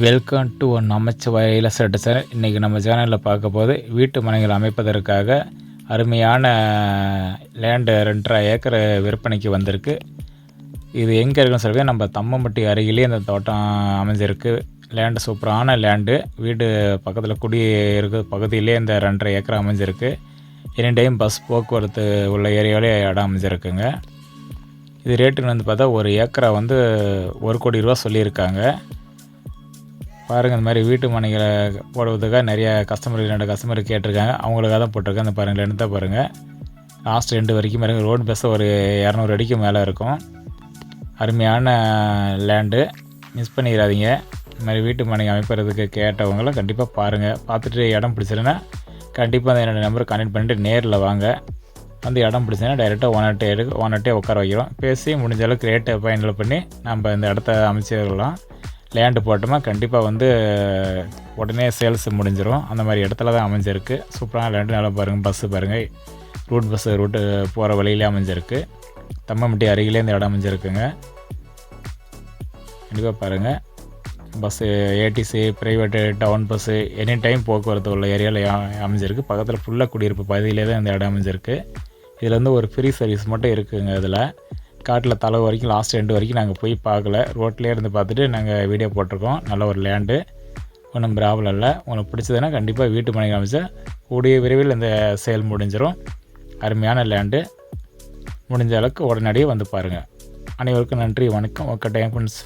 Welcome to நமச்சிவாயில செட்டு sir இன்றைக்கி நம்ம சேனலில் பார்க்க போது வீட்டு மனைகள் அமைப்பதற்காக அருமையான லேண்டு ரெண்டரை ஏக்கர் விற்பனைக்கு வந்திருக்கு. இது எங்கே இருக்குன்னு சொல்லி நம்ம தம்மம்பட்டி அருகிலே இந்த தோட்டம் அமைஞ்சிருக்கு. லேண்டு சூப்பரான லேண்டு வீடு பக்கத்தில் குடி இருக்க பகுதியிலே இந்த ரெண்டரை ஏக்கர் அமைஞ்சிருக்கு. எனி டைம் பஸ் போக்குவரத்து உள்ள ஏரியாவிலே இடம் அமைஞ்சிருக்குங்க. இது ரேட்டுன்னு வந்து பார்த்தா ஒரு ஏக்கரை வந்து ஒரு கோடி ரூபா சொல்லியிருக்காங்க. பாருங்கள் இந்த மாதிரி வீட்டு மனைகளை போடுவதுக்காக நிறைய கஸ்டமர் ரெண்டு கஸ்டமர் கேட்டிருக்காங்க. அவங்களுக்காக தான் போட்டிருக்கேன். அந்த பாருங்கள் ரெண்டு தான் பாருங்கள் லாஸ்ட் ரெண்டு வரைக்கும் பாருங்கள் ரோடு பஸ் ஒரு இரநூறு அடிக்கு மேலே இருக்கும். அருமையான லேண்டு மிஸ் பண்ணிடாதீங்க. இந்த மாதிரி வீட்டு மனை அமைப்பறதுக்கு கேட்டவங்களும் கண்டிப்பாக பாருங்கள் பார்த்துட்டு இடம் பிடிச்சிருன்னா கண்டிப்பாக அந்த என்னோடய நம்பரை கனெக்ட் பண்ணிட்டு நேரில் வாங்க. வந்து இடம் பிடிச்சதுன்னா டைரெக்டாக ஓனர்ட்டே எடுக்க ஓனர்ட்டே உட்கார வைக்கிறோம். பேசி முடிஞ்ச அளவுக்கு ரேட்டை ஃபைனல் பண்ணி நம்ம இந்த இடத்த அமைச்சிடலாம். லேண்டு போட்டோமா கண்டிப்பாக வந்து உடனே சேல்ஸ் முடிஞ்சிடும் அந்த மாதிரி இடத்துல தான் அமைஞ்சிருக்கு சூப்பரான லேண்டு நல்லா பாருங்கள் பஸ்ஸு பாருங்கள் ரூட் பஸ்ஸு ரூட்டு போகிற வழியிலே அமைஞ்சிருக்கு. தம்மம்பட்டி அருகிலே இந்த இடம் அமைஞ்சிருக்குங்க. கண்டிப்பாக பாருங்கள் bus ATC private town bus any time போக்குவரத்து உள்ள ஏரியாவில் அமைஞ்சிருக்கு. பக்கத்தில் ஃபுல்லாக குடியிருப்பு பகுதியிலே தான் இந்த இடம் அமைஞ்சிருக்கு. இதில் வந்து ஒரு ஃப்ரீ சர்வீஸ் மட்டும் இருக்குதுங்க இதில் காட்டில் தலை வரைக்கும் லாஸ்ட் ரெண்டு வரைக்கும் நாங்கள் போய் பார்க்கல. ரோட்லேயே இருந்து பார்த்துட்டு நாங்கள் வீடியோ போட்டிருக்கோம். நல்ல ஒரு லேண்டு ஒன்றும் ப்ராப்ளம் இல்லை. உங்களுக்கு பிடிச்சதுன்னா கண்டிப்பாக வீட்டு மனை காமிச்சா கூடிய விரைவில் இந்த செயல் முடிஞ்சிடும் அருமையான லேண்டு முடிஞ்ச அளவுக்கு உடனடியே வந்து பாருங்கள் அனைவருக்கும் நன்றி. வணக்கம். Okay time friends